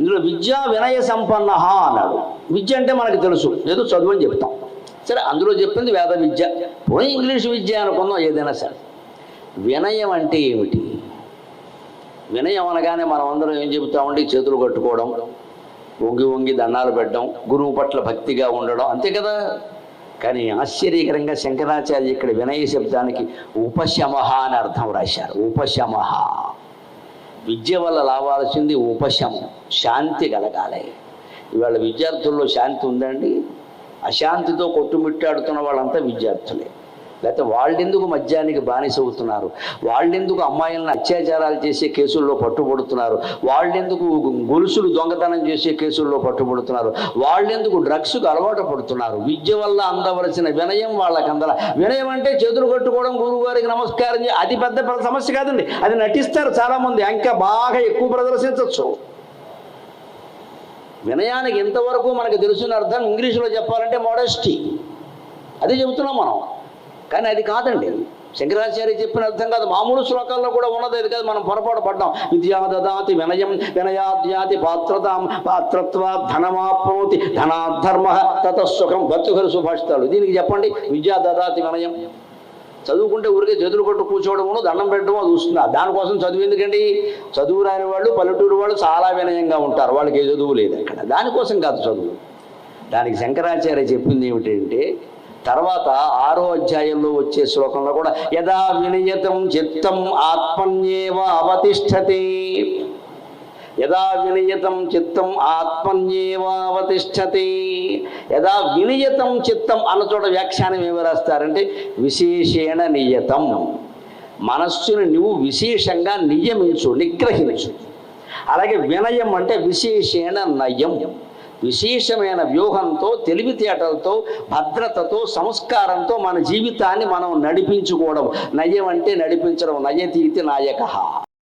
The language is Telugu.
ఇందులో విద్యా వినయ సంపన్న అన్నాడు. విద్య అంటే మనకు తెలుసు. ఏదో చదువు అని చెప్తాం. సరే అందులో చెప్పింది వేద విద్య. పోయి ఇంగ్లీష్ విద్య అనుకుందాం ఏదైనా సరే. వినయం అంటే ఏమిటి? వినయం అనగానే మనం అందరం ఏం చెబుతామండి? చేతులు కట్టుకోవడం వంగి వంగి దండాలు పెట్టడం గురువు పట్ల భక్తిగా ఉండడం. అంతే కదా? కానీ ఆశ్చర్యకరంగా శంకరాచార్య ఇక్కడ వినయ శబ్దానికి ఉపశమహ అని అర్థం రాశారు. ఉపశమహ. విద్య వల్ల లాభాల్సింది ఉపశమం శాంతి కలగాలి. ఇవాళ విద్యార్థుల్లో శాంతి ఉందండి. అశాంతితో కొట్టుమిట్టాడుతున్న వాళ్ళంతా విద్యార్థులే. లేకపోతే వాళ్ళెందుకు మద్యానికి బానిసవుతున్నారు? వాళ్ళెందుకు అమ్మాయిలను అత్యాచారాలు చేసే కేసుల్లో పట్టుబడుతున్నారు? వాళ్ళెందుకు గొలుసులు దొంగతనం చేసే కేసుల్లో పట్టుబడుతున్నారు? వాళ్ళెందుకు డ్రగ్స్కు అలవాటు పడుతున్నారు? విద్య వల్ల అందవలసిన వినయం వాళ్ళకి అందల వినయం అంటే చేతులు కట్టుకోవడం గురువు గారికి నమస్కారం అది పెద్ద పెద్ద సమస్య కాదండి. అది నటిస్తారు చాలామంది. ఇంకా బాగా ఎక్కువ ప్రదర్శించవచ్చు వినయానికి ఎంతవరకు మనకు తెలుసున్న అర్థం ఇంగ్లీషులో చెప్పాలంటే మోడెస్టీ అది చెబుతున్నాం మనం. కానీ అది కాదండి. శంకరాచార్య చెప్పిన అర్థం కాదు. మామూలు శ్లోకాల్లో కూడా ఉన్నది. అది కాదు. మనం పొరపాటు పడ్డాం. విద్యా దదాతి వినయం వినయాద్యాతి పాత్రతాం పాత్రత్వ ధనమాప్నోతి ధనాధర్మ తతసుఖం బతుకరు సుభాషితాలు. దీనికి చెప్పండి. విద్యా దదాతి వినయం. చదువుకుంటే ఊరికే చేతులు కొట్టు కూర్చోవడము దండం పెట్టడమో చూస్తున్నా దానికోసం చదువు ఎందుకండి? చదువు రాని వాళ్ళు పల్లెటూరు వాళ్ళు చాలా వినయంగా ఉంటారు. వాళ్ళకి ఏ చదువు లేదు అక్కడ దానికోసం కాదు చదువు. దానికి శంకరాచార్య చెప్పింది ఏమిటంటే తర్వాత ఆరో అధ్యాయంలో వచ్చే శ్లోకంలో కూడా యదా వినియతం చిత్తం ఆత్మన్యేవ అవతిష్టతి యదా వినియతం చిత్తం ఆత్మన్యేవ అవతిష్టతి యదా వినియతం చిత్తం అన్న చోట వ్యాఖ్యానం ఏమి రాస్తారంటే విశేషేణ నియతం. మనస్సుని నువ్వు విశేషంగా నియమించు నిగ్రహించు. అలాగే వినయం అంటే విశేషేణ నయం. విశేషమైన వ్యూహంతో తెలివితేటలతో భద్రతతో సంస్కారంతో మన జీవితాన్ని మనం నడిపించుకోవడం. నయం అంటే నడిపించడం నయతీతి నాయక.